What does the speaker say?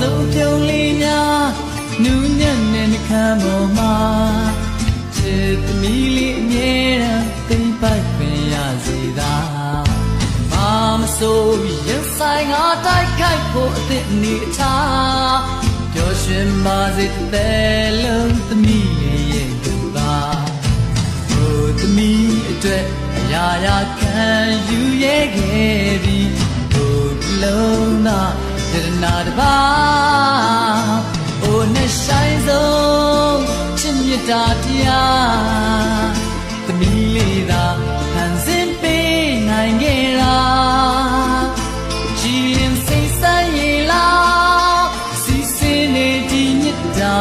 စုံပြုံးလေးများနူးညံ့တဲ့နှခမ်းပေါ်မှာချစ်သမီးလေးအမြဲတမ်းသိမ့်ပိုက်ပင်ရစေသာမမဆိုးရင်ဆိုင်ငါတိုက်ခိုက်ဖို့အသည့်အနေအထားပျော်ရွှင်ပါစေတဲ့လုံးသမီးလေးရဲ့သူသာဟိုသမီးအတွက်အရာရာခံယူရ နာတပါအိုနဲ့ဆိုင်ဆုံးချစ်မြတ်တာတရားသမီးလေးသာဟန်စင်ပေးနိုင်ခဲ့တာကြည်ရင်စိတ်ဆိုင်ရလားစီစင်းနေဒီမြတ်တာ